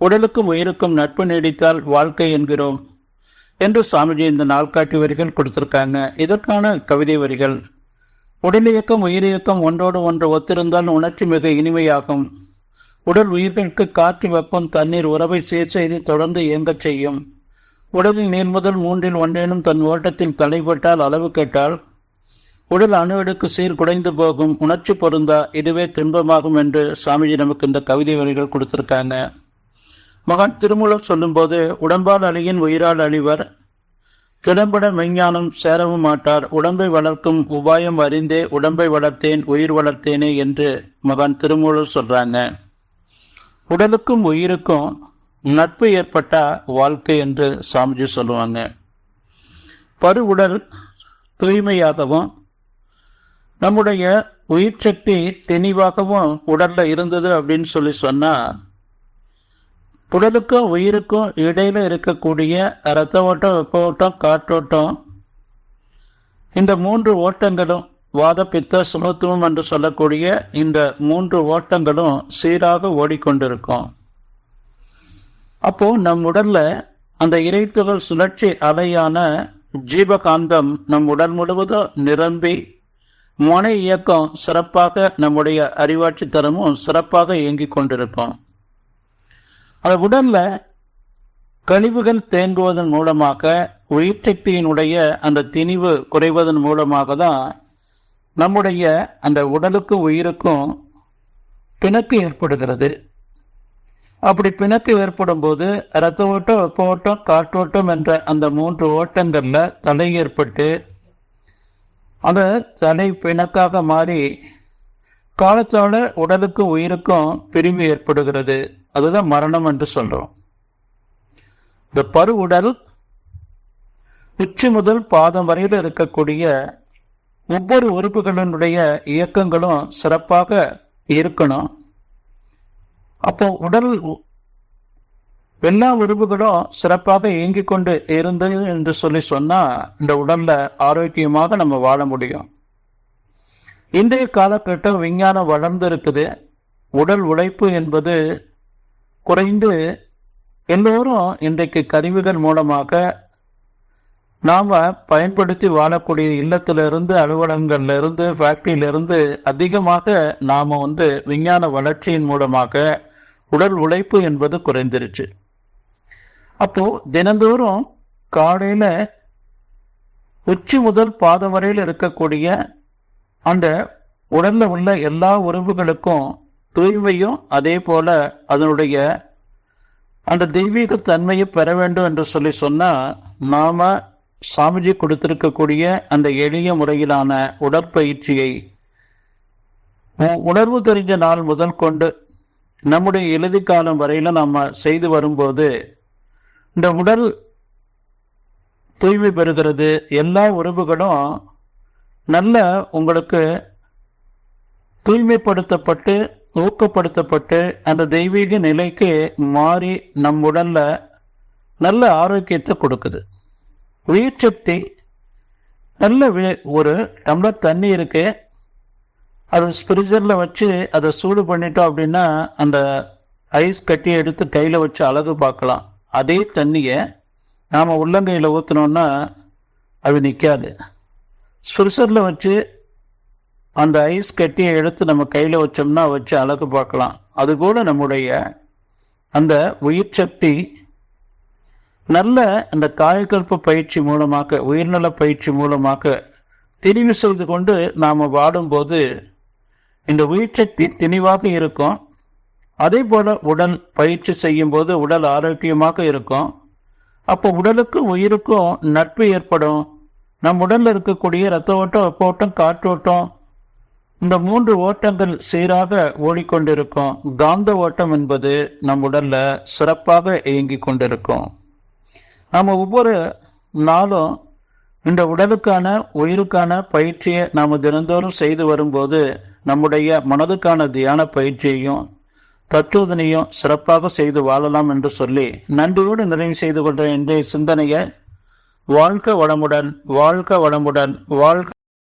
உடலுக்கும் உயிருக்கும் நட்பு நீடித்தால் வாழ்க்கை என்கிறோம் என்று சாமிஜி இந்த நாள்காட்டி வரிகள் கொடுத்திருக்காங்க. இதற்கான கவிதை வரிகள் உடல் இயக்கம் உயிர் இயக்கம் ஒன்றோடு ஒன்று ஒத்திருந்தால் உணர்ச்சி மிக இனிமையாகும். உடல் உயிர்களுக்கு காற்று வெப்பம் தண்ணீர் உறவை சீர் செய்து தொடர்ந்து இயங்கச் செய்யும். உடலில் நீர் முதல் மூன்றில் ஒன்றேனும் தன் ஓட்டத்தில் தலைப்பட்டால் அளவு கேட்டால் உடல் அணுவெடுக்கு சீர் குடைந்து போகும். உணர்ச்சி பொருந்தா இதுவே துன்பமாகும் என்று சாமிஜி நமக்கு இந்த கவிதை வரிகள் கொடுத்திருக்காங்க. மகான் திருமூலர் சொல்லும்போது உடம்பால் அழியின் உயிரால் அழிவர். திடம்பட மெஞ்ஞானம் சேரவும் மாட்டார். உடம்பை வளர்க்கும் உபாயம் அறிந்தே உடம்பை வளர்த்தேன் உயிர் வளர்த்தேனே என்று மகான் திருமூலர் சொல்றாங்க. உடலுக்கும் உயிருக்கும் நட்பு ஏற்பட்ட வாழ்க்கை என்று சாமிஜி சொல்லுவாங்க. பரு உடல் தூய்மையாகவும் நம்முடைய உயிர் சக்தி தெளிவாகவும் உடல்ல இருந்தது அப்படின்னு சொல்லி சொன்னா உடலுக்கும் உயிருக்கும் இடையில இருக்கக்கூடிய ரத்த ஓட்டம் வெப்ப ஓட்டம் காற்றோட்டம் இந்த மூன்று ஓட்டங்களும் வாத பித்த சுமத்துவம் என்று சொல்லக்கூடிய இந்த மூன்று ஓட்டங்களும் சீராக ஓடிக்கொண்டிருக்கும். அப்போ நம் உடல்ல அந்த இறைத்துகள் சுழற்சி அலையான ஜீவகாந்தம் நம் உடல் முழுவதும் நிரம்பி மன இயக்கம் சிறப்பாக நம்முடைய அறிவாட்சி தரமும் சிறப்பாக இயங்கிக் கொண்டிருக்கும். அந்த உடல்ல கழிவுகள் தேங்குவதன் மூலமாக உயிர் சக்தியினுடைய அந்த திணிவு குறைவதன் மூலமாக தான் நம்முடைய அந்த உடலுக்கும் உயிருக்கும் பிணக்கு ஏற்படுகிறது. அப்படி பிணக்கு ஏற்படும் போது ரத்த ஓட்டம் வெப்ப ஓட்டம் காற்றோட்டம் என்ற அந்த மூன்று ஓட்டங்களில் தடை ஏற்பட்டு அந்த தடை பிணக்காக மாறி காலத்தோட உடலுக்கும் உயிருக்கும் பிரிவு ஏற்படுகிறது. அதுதான் மரணம் என்று சொல்றோம். இந்த பரு உடல் உச்சி முதல் பாதம் வரையில் இருக்கக்கூடிய ஒவ்வொரு உறுப்புகளினுடைய இயக்கங்களும் சிறப்பாக இருக்கணும். அப்போ உடல் எல்லா உறுப்புகளும் சிறப்பாக இயங்கிக் கொண்டு இருந்தது என்று சொல்லி சொன்னா இந்த உடல்ல ஆரோக்கியமாக நம்ம வாழ முடியும். இன்றைய காலகட்டம் விஞ்ஞானம் வளர்ந்து இருக்குது உடல் உழைப்பு என்பது குறைந்து எல்லோரும் இன்றைக்கு கருவிகள் மூலமாக நாம் பயன்படுத்தி வாழக்கூடிய இல்லத்திலிருந்து அலுவலகங்கள்லேருந்து ஃபேக்ட்ரியிலிருந்து ஃபேக்டரியிலிருந்து அதிகமாக நாம் வந்து விஞ்ஞான வளர்ச்சியின் மூலமாக உடல் உழைப்பு என்பது குறைந்துருச்சு. அப்போது தினந்தோறும் காலையில் உச்சி முதல் பாதம் வரையில் இருக்கக்கூடிய அந்த உடலில் உள்ள எல்லா உறவுகளுக்கும் தூய்மையும் அதே போல அதனுடைய அந்த தெய்வீக தன்மையை பெற வேண்டும் என்று சொல்லி சொன்னா நாம சாமிஜி கொடுத்திருக்கக்கூடிய அந்த எளிய முறையிலான உடற்பயிற்சியை உணர்வு தெரிஞ்ச நாள் முதல் கொண்டு நம்முடைய இறுதி காலம் வரையில நாம செய்து வரும்போது இந்த உடல் தூய்மை பெறுகிறது எல்லா உறவுகளும் நல்ல உங்களுக்கு தூய்மைப்படுத்தப்பட்டு ஊக்கப்படுத்தப்பட்டு அந்த தெய்வீக நிலைக்கு மாறி நம் உடல்ல நல்ல ஆரோக்கியத்தை கொடுக்குது. உயிர் சக்தி நல்ல ஒரு டம்ளர் தண்ணி இருக்கு. அதை ஸ்பிரிஜர்ல வச்சு அதை சூடு பண்ணிட்டோம் அப்படின்னா அந்த ஐஸ் கட்டி எடுத்து கையில் வச்சு அழகு பார்க்கலாம். அதே தண்ணியை நாம் உள்ளங்கையில் ஊற்றினோன்னா அது நிற்காது ஸ்பிரிசரில் வச்சு அந்த ஐஸ் கட்டியை எடுத்து நம்ம கையில் வச்சோம்னா வச்சு அழகு பார்க்கலாம். அது கூட நம்முடைய அந்த உயிர் சக்தி நல்ல அந்த காயக்கல்ப பயிற்சி மூலமாக உயிர்நல பயிற்சி மூலமாக திணிவு செய்து கொண்டு நாம் வாடும்போது இந்த உயிர் சக்தி திணிவாக இருக்கும். அதே போல உடல் பயிற்சி செய்யும் போது உடல் ஆரோக்கியமாக இருக்கும். அப்போ உடலுக்கும் உயிருக்கும் நட்பு ஏற்படும். நம் உடலில் இருக்கக்கூடிய ரத்த ஓட்டம் வெப்ப ஓட்டம் காற்றோட்டம் இந்த மூன்று ஓட்டங்கள் சீராக ஓடிக்கொண்டிருக்கும். காந்த ஓட்டம் என்பது நம் உடல்ல சிறப்பாக இயங்கிக் கொண்டிருக்கும். நம்ம ஒவ்வொரு நாளும் இந்த உடலுக்கான உயிருக்கான பயிற்சியை நாம் தினந்தோறும் செய்து வரும்போது நம்முடைய மனதுக்கான தியான பயிற்சியையும் தத்துவதனையும் சிறப்பாக செய்து வாழலாம் என்று சொல்லி நன்றியோடு நிறைவு செய்து கொண்ட இன்றைய சிந்தனையை வாழ்க வளமுடன் வாழ்க வளமுடன் வாழ்க